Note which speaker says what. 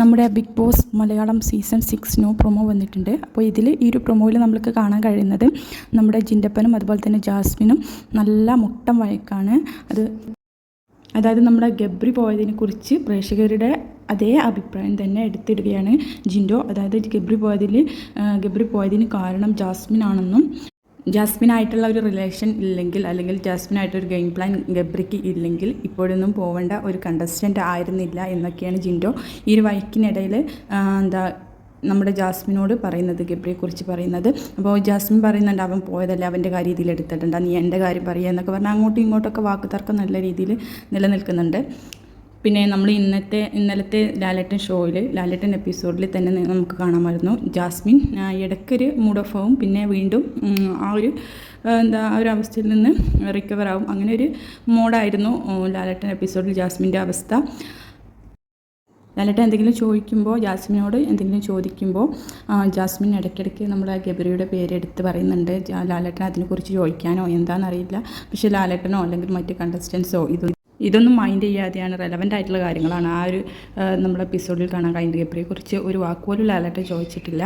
Speaker 1: നമ്മുടെ Big Boss Malayalam season six no promo വന്നിട്ടുണ്ട്. അപ്പോൾ ഇതിൽ ഈ ഒരു പ്രൊമോയിൽ നമ്മൾക്ക് കാണാൻ കഴിയുന്നത് നമ്മുടെ ജിൻഡപ്പനും അതുപോലെ തന്നെ ജാസ്മിനും നല്ല മുട്ടം വഴക്കാണ്. അത് അതായത് നമ്മുടെ ഗബ്രി പോയതിനെ കുറിച്ച് പ്രേക്ഷകരുടെ അതേ അഭിപ്രായം തന്നെ എടുത്തിടുകയാണ് ജിൻഡോ. അതായത് ഗബ്രി പോയതിൽ ഗബ്രി പോയതിന് കാരണം ജാസ്മിൻ ആണെന്നും ജാസ്മിനായിട്ടുള്ള ഒരു റിലേഷൻ ഇല്ലെങ്കിൽ അല്ലെങ്കിൽ ജാസ്മിനായിട്ടൊരു ഗെയിം പ്ലാൻ ഗബ്രിക്ക് ഇല്ലെങ്കിൽ ഇപ്പോഴൊന്നും പോവേണ്ട ഒരു കണ്ടസ്റ്റന്റ് ആയിരുന്നില്ല എന്നൊക്കെയാണ് ജിൻഡോ ഈ ഒരു വൈക്കിനിടയിൽ എന്താ നമ്മുടെ ജാസ്മിനോട് പറയുന്നത് ഗബ്രിയെക്കുറിച്ച് പറയുന്നത്. അപ്പോൾ ജാസ്മിൻ പറയുന്നുണ്ട് അവൻ പോയതല്ല അവന്റെ കാര്യം ഇതിൽ എടുത്തിട്ടുണ്ട്. നീ എന്റെ കാര്യം പറയുക എന്നൊക്കെ പറഞ്ഞാൽ അങ്ങോട്ടും ഇങ്ങോട്ടൊക്കെ വാക്കുതർക്കം നല്ല രീതിയിൽ നിലനിൽക്കുന്നുണ്ട്. പിന്നെ നമ്മൾ ഇന്നത്തെ ഇന്നലത്തെ ലാലേട്ടൻ ഷോയിൽ ലാലേട്ടൻ എപ്പിസോഡിൽ തന്നെ നമുക്ക് കാണാമായിരുന്നു. ജാസ്മിൻ ഇടയ്ക്കൊരു മൂഡ് ഓഫ് ആവും. പിന്നെ വീണ്ടും ആ ഒരു എന്താ ആ ഒരു അവസ്ഥയിൽ നിന്ന് റിക്കവർ ആവും. അങ്ങനെ ഒരു മോഡായിരുന്നു ലാലട്ടൻ എപ്പിസോഡിൽ ജാസ്മിന്റെ അവസ്ഥ. ലാലേട്ടൻ എന്തെങ്കിലും ചോദിക്കുമ്പോൾ ജാസ്മിനോട് എന്തെങ്കിലും ചോദിക്കുമ്പോൾ ജാസ്മിൻ ഇടയ്ക്കിടയ്ക്ക് നമ്മൾ ഗബരിയുടെ പേര് എടുത്ത് പറയുന്നുണ്ട് ലാലേട്ടൻ അതിനെക്കുറിച്ച് ചോദിക്കാനോ എന്താണെന്നറിയില്ല പക്ഷേ ലാലേട്ടനോ അല്ലെങ്കിൽ മറ്റ് കണ്ടസ്റ്റൻസോ ഇത് ഇതൊന്നും മൈൻഡ് ചെയ്യാതെയാണ് റെലവന്റ് ആയിട്ടുള്ള കാര്യങ്ങളാണ്. ആ ഒരു നമ്മൾ എപ്പിസോഡിൽ കാണാൻ കഴിഞ്ഞ ഗബ്രിയെക്കുറിച്ച് ഒരു വാക്കുപോലും ലാലേട്ടൻ ചോദിച്ചിട്ടില്ല.